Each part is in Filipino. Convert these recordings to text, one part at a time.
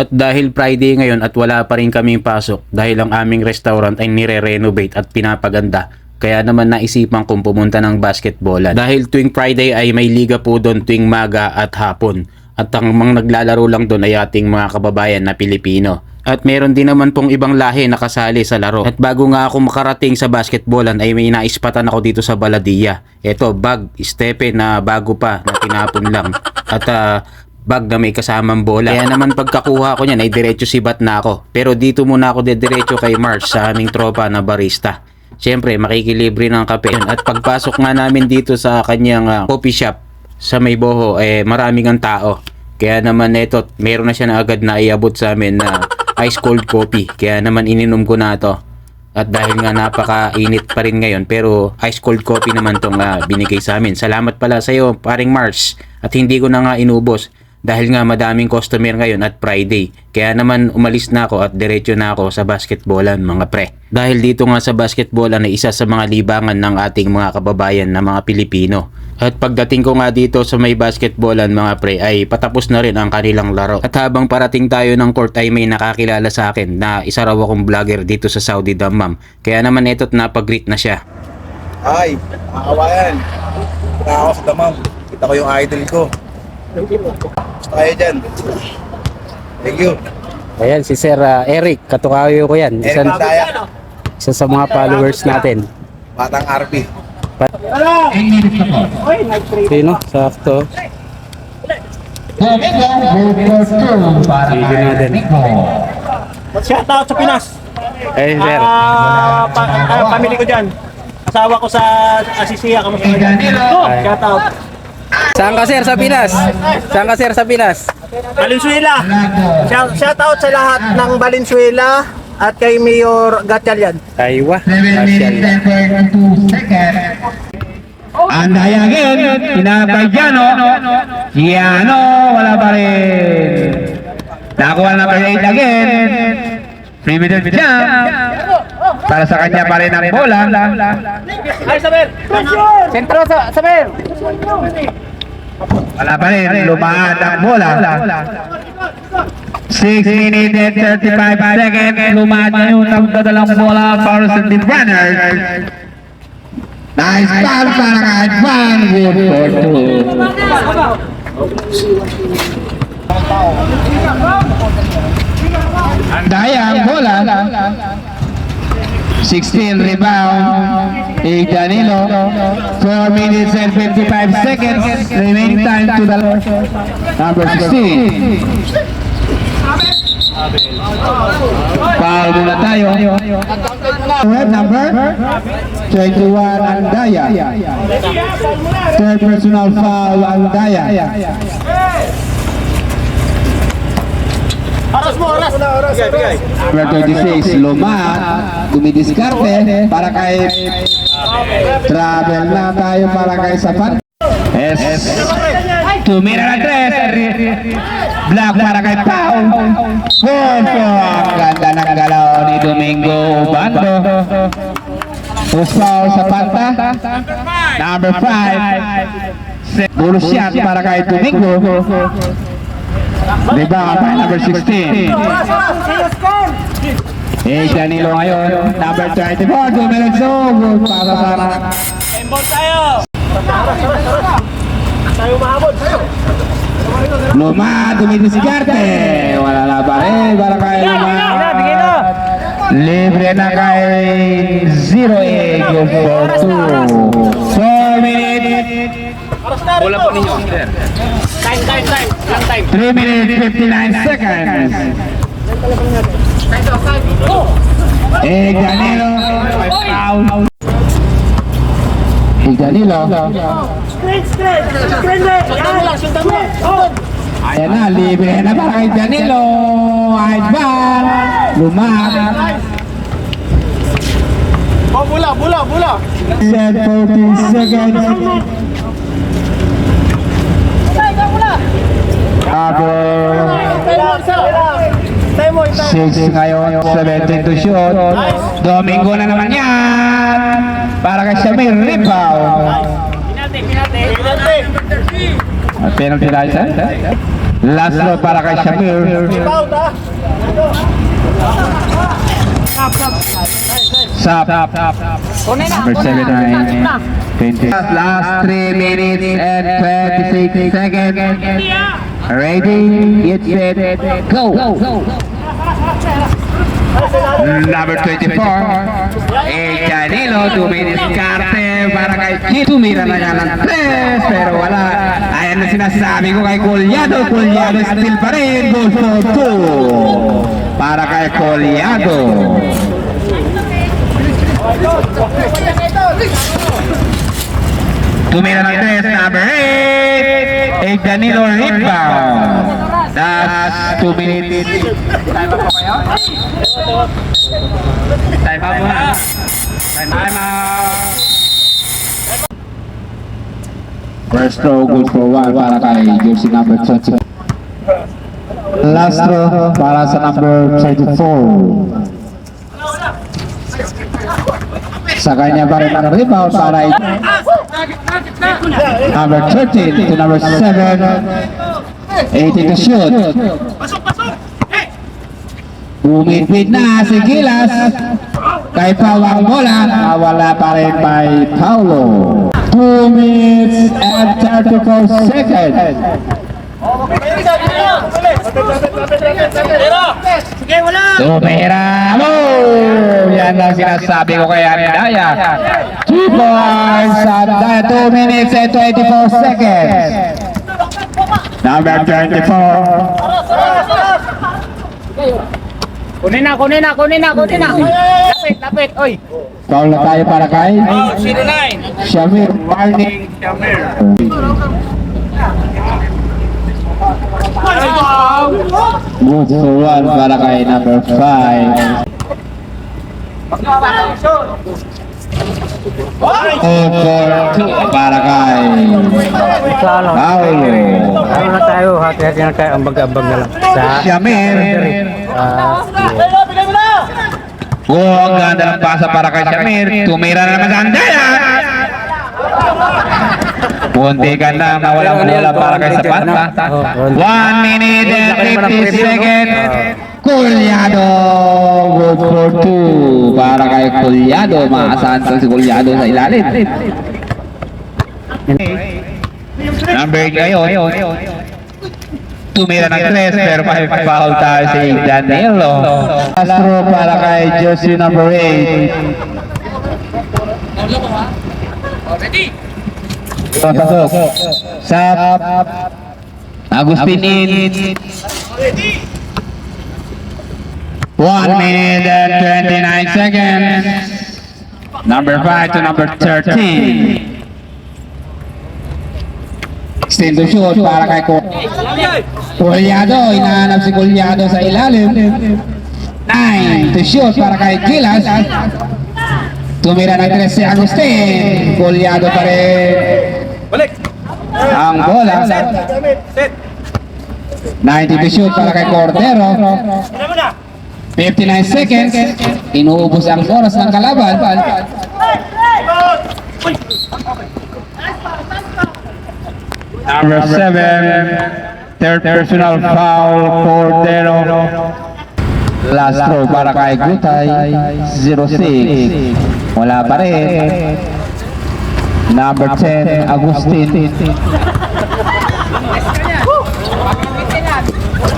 At dahil Friday ngayon at wala pa rin kaming pasok dahil ang aming restaurant ay nire-renovate at pinapaganda. Kaya naman naisipan kong pumunta ng basketballan. Dahil tuwing Friday ay may liga po doon tuwing maga at hapon. At ang mga naglalaro lang doon ay ating mga kababayan na Pilipino. At meron din naman pong ibang lahi na kasali sa laro. At bago nga ako makarating sa basketballan ay may naispatan ako dito sa Baladia. Ito, bag, stepe na bago pa na tinapon lang. At ah, bag na may kasamang bola. Kaya naman pagkakuha ko niyan ay diretso sibat na ako. Pero dito muna ako diretso kay Mars sa aming tropa na barista. Siyempre, makikilibre ng kape. At pagpasok nga namin dito sa kanyang ah, coffee shop sa Mayboho, eh maraming ang tao. Kaya naman ito, meron na siya na agad na iabot sa amin na ice cold coffee. Kaya naman ininom ko na to. At dahil nga napakainit pa rin ngayon, pero ice cold coffee naman tong ah, binigay sa amin. Salamat pala sa iyo, paring Mars. At hindi ko na nga inubos dahil nga madaming customer ngayon at Friday. Kaya naman umalis na ako at diretso na ako sa basketballan mga pre. Dahil dito nga sa basketballan ay isa sa mga libangan ng ating mga kababayan na mga Pilipino. At pagdating ko nga dito sa may basketballan mga pre ay patapos na rin ang kanilang laro. At habang parating tayo ng court ay may nakakilala sa akin na isa raw akong vlogger dito sa Saudi Dammam. Kaya naman ito't napag-greet na siya. Ay, mga kawayan. Punta ako sa damam. Kita ko yung idol ko. Kayo dyan. Thank you. Ayan, si Sir ah, Eric, katukayo ko yan. Eric Isa, Daya, isa sa mga followers natin. Batang RP. Sino? Sakto. Sige natin. Shout out sa Pinas. Ay, Sir. Ah, pa, ah, family ko diyan. Asawa ko sa Asisia, kamusta ka dyan? Shout out. Saan ka, Sir, sa Pinas? Saan ka, Sir, sa Pinas? Valenzuela. Shout, shout out sa lahat ng Valenzuela at kay Mayor Gatchalian. Aywa. Andaya again, tinapay Jano. Giano, wala pa rin. Nakuha na 8 again. Free minute jump. Para sa kanya pa rin ang bola. Sentro sa, sa Sir. Wala pa rin, lumaan ang bola. 6 minutes and 35 seconds. Lumaan na yung nagdadalang bola para sa runner. Nice foul para kay Advan. Good for two. Andaya ang bola. 16 rebound. A Danilo. 4 minutes and 55 seconds. Remaining time to the number 16. Foul muna tayo. Red number 21 Andaya. Third personal foul Andaya. Number 26 Luma. Dumidiskarte para kay Travel na tayo para kay Sapat. Yes. Tumira na tres. Black para kay Pau. Four Ang ganda ng galaw ni Domingo. First foul sa Panta. Number 5. Bulls shot para kay Domingo. Rebound by number 16. Eh, Danilo ngayon. Number 34. Dumiretso. Para para. Tayo mahabol. Luma, dumidiskarte. Wala na pa rin. Para kay Luma. Libre na kay Zero A. Good for two. Four minutes. Bola po ninyo. Time, time, time. Lang time. 3 minutes 59 seconds. Eh, Danilo. Foul. Eh, Danilo. Screen, screen. Screen. Ayan na, libre na para kay Danilo. Advan. Luma. Oh, bola, bola, bola. Set 14 seconds. 6 ngayon, 17 to shoot. Domingo na naman yan. Para kay Shamir, rebound. Penalty tayo sa? Last throw para kay Shamir. Sap. Number 79. 20. Last 3 minutes and 26 seconds. Ready, get set, go. Number 24. Eh, Danilo, dumidiskarte para kay Kid. Tumira na niya ng 3, pero wala. Ayan na sinasabi ko kay Colyado. Colyado still pa rin. Goal for 2. Para kay Colyado. Tumira ng 3, number 8. Eh, Danilo. That's 2 minutes. Time up kayo? Time up muna. Time out. First throw, good for one para kay jersey number 20. Last throw para sa number 34. Sa kanya pa rin ang rebound para number 13 to number 7. 80 to shoot. Bumipit na si Gilas. Kay Pawang bola, wala pa rin kay Paulo. 2 minutes and 34 seconds. Tumira mo! Yan ang sinasabi ko kay Andaya. 2 points at 2 minutes and 24 seconds. Number 24. Kunin na, kunin na, kunin na, kunin na. Lapit, lapit, oy. Foul na tayo para kay Zero nine. Shamir Marning. Good for one para kay number 5. Two para kay Paulo. Ano na tayo, hati-hati na tayo, ambag-ambag na lang. Sa, Shamir. Oh, ang ganda ng pasa para kay Shamir. Tumira na naman sa Andaya. Punti ka na mawalang bola para kay Zapata. 1 minute and 50 seconds. Kulyado. Good for two. Para kay Kulyado. Maasahan ko si Kulyado sa ilalim. Number 8 ngayon. Tumira ng 3 pero may foul tayo si Danilo. Astro para kay jersey number 8. Pasok. Sap. Agustin in. 1 minute and 29 seconds. Number 5 to number 13. Extend to shoot para kay Ko. Kulyado, inahanap si Kulyado sa ilalim. 9 to shoot para kay Gilas. Tumira ng 3 si Agustin. Kulyado pa rin. Ang bola. 90 to shoot para kay Cordero. 59 seconds. Inuubos ang oras ng kalaban. Number 7. Third personal foul. Cordero. Last throw para kay Gutay. 06. Wala pa rin. Number 10, Agustin.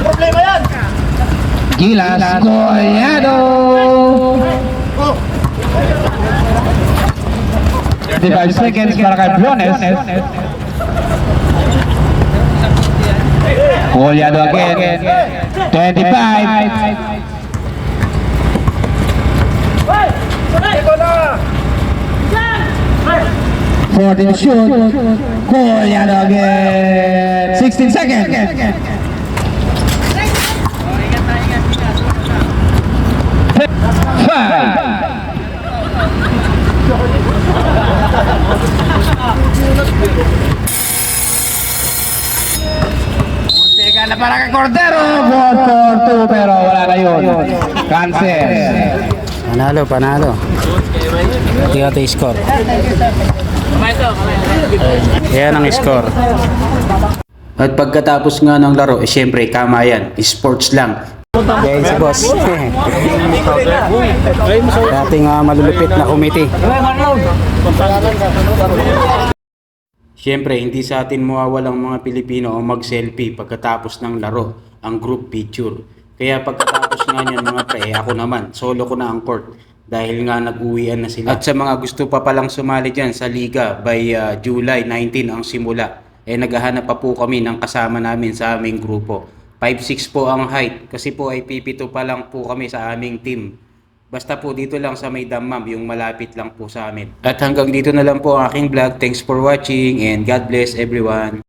Problema yan! Gilas Goyado! Five seconds para kay Briones. Goyado again. 25. Hey! Hey! 14 shoot, goal yan again. 16 seconds. Five. Teka na para kay Cordero. 4-4-2 pero wala na yun. Cancel. Panalo, panalo. Hindi natin score. Yan ang score. At pagkatapos nga ng laro, eh syempre kamayan, sports lang. Okay, si boss. Dating uh, malulupit na committee. Siyempre, hindi sa atin mawawalang mga Pilipino o mag-selfie pagkatapos ng laro, ang group picture. Kaya pagkatapos nga niyan mga pre, ako naman, solo ko na ang court dahil nga nag-uwian na sila. At sa mga gusto pa palang sumali dyan sa liga by uh, July 19 ang simula, eh naghahanap pa po kami ng kasama namin sa aming grupo. 5'6 po ang height kasi po ay pipito pa lang po kami sa aming team. Basta po dito lang sa may dammam, yung malapit lang po sa amin. At hanggang dito na lang po ang aking vlog. Thanks for watching and God bless everyone.